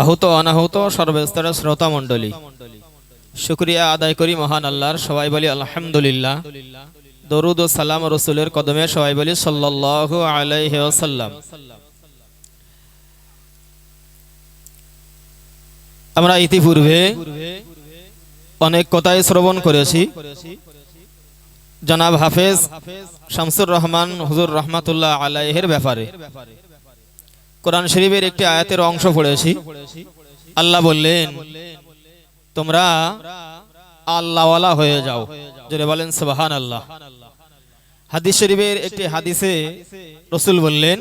আহত অনাহত সর্বস্তরের শ্রোতা মণ্ডলী শুক্রিয়া আদায় করি মহান আল্লাহর সবাই বলি আলহামদুলিল্লাহ। দরুদ ও সালাম রসুলের কদমে সবাই বলি সাল্লাল্লাহু আলাইহি ওয়াসাল্লাম। আমরা ইতিপূর্বে অনেক কথাই শ্রবণ করেছি। জনাব হাফেজ শামসুর রহমান হুজুর রহমাতুল্লাহ আলাইহের ব্যাপারে। কোরআন শরীফের একটি আয়াতের অংশ পড়েছি। আল্লাহ বললেন, তোমরা আল্লাহওয়ালা হয়ে যাও। যদি বলেন সুবাহান আল্লাহ হাদিস শরীফের একটি হাদিসে রসুল বললেন,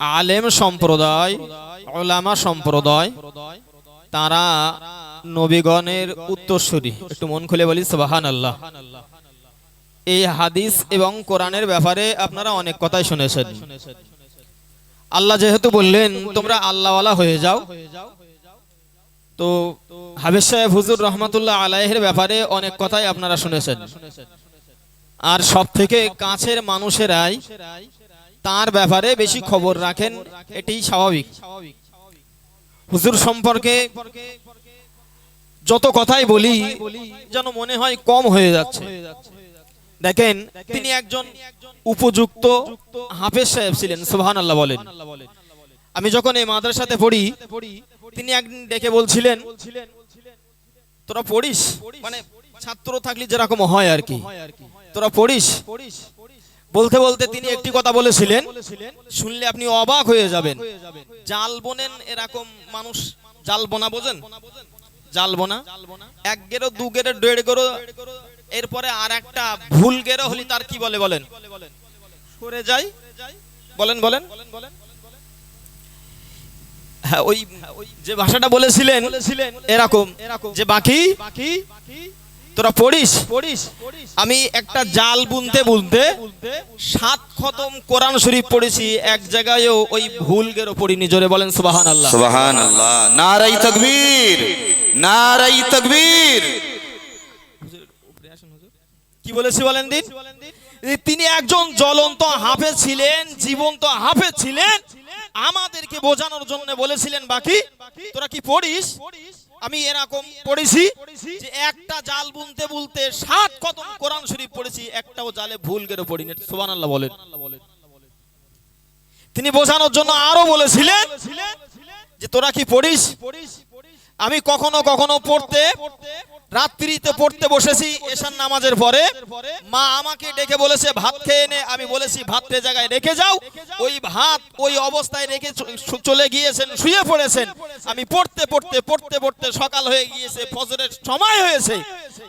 আলেম সম্প্রদায় ওলামা সম্প্রদায়, তারা নবীগণের উত্তরসূরি। একটু মন খুলে বলি সুবাহান আল্লাহ এই হাদিস এবং কোরআনের ব্যাপারে আপনারা অনেক কথাই শুনেছেন। আল্লাহ যেহেতু বললেন, তোমরা আল্লাহওয়ালা হয়ে যাও। তো হাবিজ সাহেব হুজুর রহমতুল্লাহ আলাইহের ব্যাপারে অনেক কথাই আপনারা শুনেছেন। আর সব থেকে কাছের মানুষেরাই তার ব্যাপারে বেশি খবর রাখেন এটি স্বাভাবিক। হুজুর সম্পর্কে যত কথাই বলি, যেন মনে হয় কম হয়ে যাচ্ছে। দেখেন তিনি একজন উপযুক্ত হাফেজ সাহেব ছিলেন সুবহান আল্লাহ বলেন। আমি যখন এই মাদ্রাসাতে পড়ি তিনি একদিন ডেকে বলছিলেন তোরা পড়িস? মানে ছাত্র থাকলে যেরকম হয় আর কি। তোরা পড়িস? বলতে বলতে তিনি একটি কথা বলেছিলেন শুনলে আপনি অবাক হয়ে যাবেন। জাল বোনেন এরকম মানুষ জাল বোনা বোঝেন? জাল বোনা এক গেরো দু গেরো দেড় গেরো এরপরে আর একটা ভুল গেরো হলি তার কি বলে বলেন? সরে যাই। বলেন বলেন। হ্যাঁ ওই যে ভাষাটা বলেছিলেন এরকম। যে বাকি তোরা পড়িস? পড়িস। আমি একটা জাল বুনতে বুনতে সাত খতম কোরআন শরীফ পড়েছি এক জায়গায়ও ওই ভুল গেরো পড়িনি জোরে বলেন সুবাহান আল্লাহ সুবহান আল্লাহ নারাই তকবীর নারাই তকবীর। কি বলেছি বলেন দিন? তিনি একজন জ্বলন্ত হাফে ছিলেন, জীবন্ত হাফে ছিলেন। আমাদেরকে বোঝানোর জন্য বলেছিলেন বাকি, তোরা কি পড়িস? আমি এরকম পড়েছি যে একটা জাল বুনতে বুনতে সাত কত কোরআন শরীফ পড়েছি, একটাও জালে ভুল গেরো পড়িনি। সুবান আল্লাহ বলেন। তিনি বোঝানোর জন্য আরও বলেছিলেন যে তোরা কি পড়িস? আমি কখনো কখনো পড়তে রাত্রিতে পড়তে বসেছি এশান নামাজের পরে মা আমাকে ডেকে বলেছে, ভাত খেয়ে এনে আমি বলেছি ভাতটা জায়গায় রেখে যাও। ওই ভাত ওই অবস্থায় রেখে চলে গিয়েছেন, শুয়ে পড়েছেন। আমি পড়তে পড়তে পড়তে পড়তে সকাল হয়ে গিয়েছে, ফজরের সময় হয়েছে।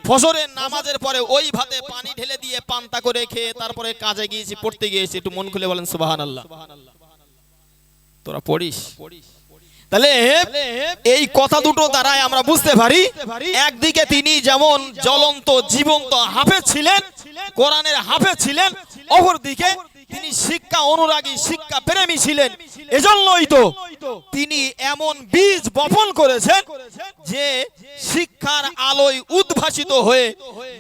ফজরের নামাজের পরে ওই ভাতে পানি ঢেলে দিয়ে পান্তা করে খেয়ে তারপরে কাজে গিয়েছি, পড়তে গিয়েছি। একটু মন খুলে বলেন সুবাহান তোরা পড়িস? তাহলে এই কথা দুটো দ্বারাই আমরা বুঝতে পারি। একদিকে তিনি যেমন জ্বলন্ত জীবন্ত হাফে ছিলেন কোরআনের হাফে ছিলেন অপরদিকে তিনি শিক্ষা অনুরাগী শিক্ষা প্রেমী ছিলেন। এজন্যই তো তিনি এমন বীজ বপন করেছেন যে শিক্ষার আলোয় উদ্ভাসিত হয়ে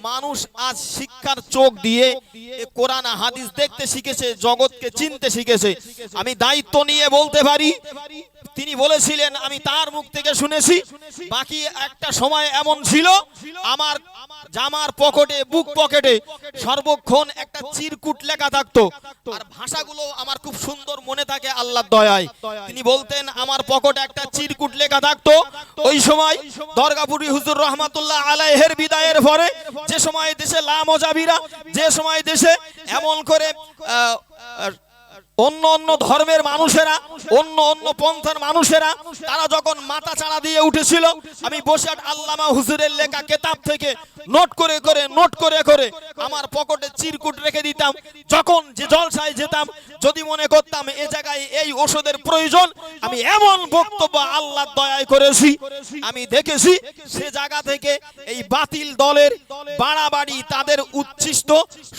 মানুষ আজ শিক্ষার চোখ দিয়ে কোরআন হাদিস দেখতে শিখেছে জগৎকে চিনতে শিখেছে। আমি দায়িত্ব নিয়ে বলতে পারি তিনি বলেছিলেন, আমি তার মুখ থেকে শুনেছি। বাকি একটা সময় এমন ছিল, আমার জামার পকেটে, বুক পকেটে সর্বক্ষণ একটা চিরকুট লেখা থাকতো। আর ভাষাগুলো আমার খুব সুন্দর মনে থাকে, আল্লাহর দয়ায়। তিনি বলতেন, আমার পকেটে একটা চিরকুট লেখা থাকতো। ওই সময় দরগাপুরি হুজুর রহমাতুল্লাহ আলাইহের বিদায়ের পরে যে সময় দেশে লামজাবিরা যে সময় দেশে এমন করে অন্য অন্য ধর্মের মানুষেরা, অন্য অন্য পন্থার মানুষেরা, তারা যখন মাথা চাড়া দিয়ে উঠেছিল, আমি বসে আল্লামা হুজুরের লেখা কেতাব থেকে নোট করে করে, নোট করে করে আমার পকেটে চিরকুট রেখে দিতাম। যখন যে জলসায় যেতাম যদি মনে করতাম এ জায়গায় এই ওষুধের প্রয়োজন, আমি এমন বক্তব্য আল্লাহর দয়ায় করেছি, আমি দেখেছি সে জায়গা থেকে এই বাতিল দলের বাড়াবাড়ি, তাদের উচ্ছিষ্ট,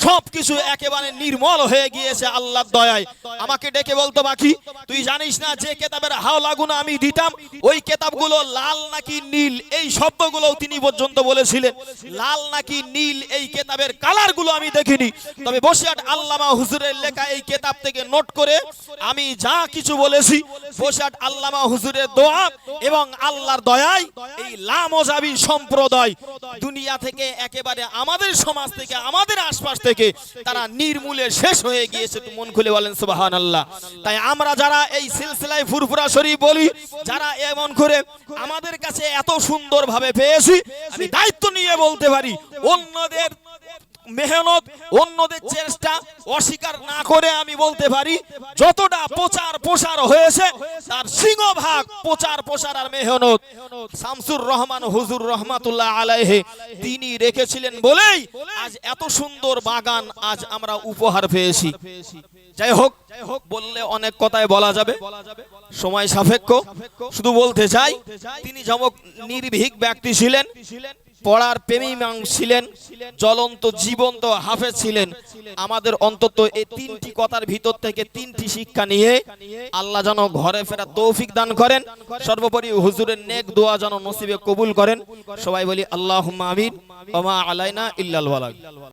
সবকিছু একেবারে নির্মল হয়ে গিয়েছে আল্লাহর দয়ায়। আমাকে ডেকে বলতো বাকি তুই জানিস না যে কেতাবের হাওলা গুণ আমি দিতাম? ওই কেতাবগুলো লাল নাকি নীল? এই শব্দগুলো তিনি পর্যন্ত বলেছিলেন। লাল নাকি নীল? এই কেতাবের কালারগুলো আমি দেখিনি। তবে বসিরহাট আল্লামা হুজুরের লেখা এই কেতাব থেকে নোট করে আমি যা কিছু বলেছি বসিরহাট আল্লামা হুজুরের দোয়া এবং আল্লাহর দয়ায় এই লামজাবি সম্প্রদায় দুনিয়া থেকে একেবারে আমাদের সমাজ থেকে, আমাদের আশপাশ থেকে তারা নির্মূলে শেষ হয়ে গিয়েছে একটু মন খুলে বলেন সুবাহান আল্লাহ তাই আমরা যারা এই সিলসিলায় ফুরফুরা শরীফ বলি, যারা এমন করে আমাদের কাছে এত সুন্দর ভাবে পেয়েছি, আমি দায়িত্ব নিয়ে বলতে পারি, অন্যদের মেহনত অন্যদের চেষ্টা অস্বীকার না করে আমি বলতে পারি, যতটা প্রচার প্রসার হয়েছে, তার সিংহভাগ প্রচার প্রসার আর মেহনত। শামসুর রহমান হুজুর রহমাতুল্লাহ আলাইহে, তিনি রেখেছিলেন বলেই আজ এত সুন্দর বাগান আজ আমরা উপহার পেয়েছি। যাই হোক, বললে অনেক কথাই বলা যাবে। সময় সাপেক্ষ। শুধু বলতে চাই, তিনি যেমন নির্ভীক ব্যক্তি ছিলেন। পড়ার প্রেমী মানুষ ছিলেন, জ্বলন্ত, জীবন্ত হাফেজ ছিলেন। আমাদের অন্তত এই তিনটি কথার ভিতর থেকে তিনটি শিক্ষা নিয়ে আল্লাহ যেন ঘরে ফেরা তৌফিক দান করেন। সর্বোপরি হুজুরের নেক দোয়া যেন নসিবে কবুল করেন। সবাই বলি আল্লাহ আমিন ওমা আলাইনা ইল্লাল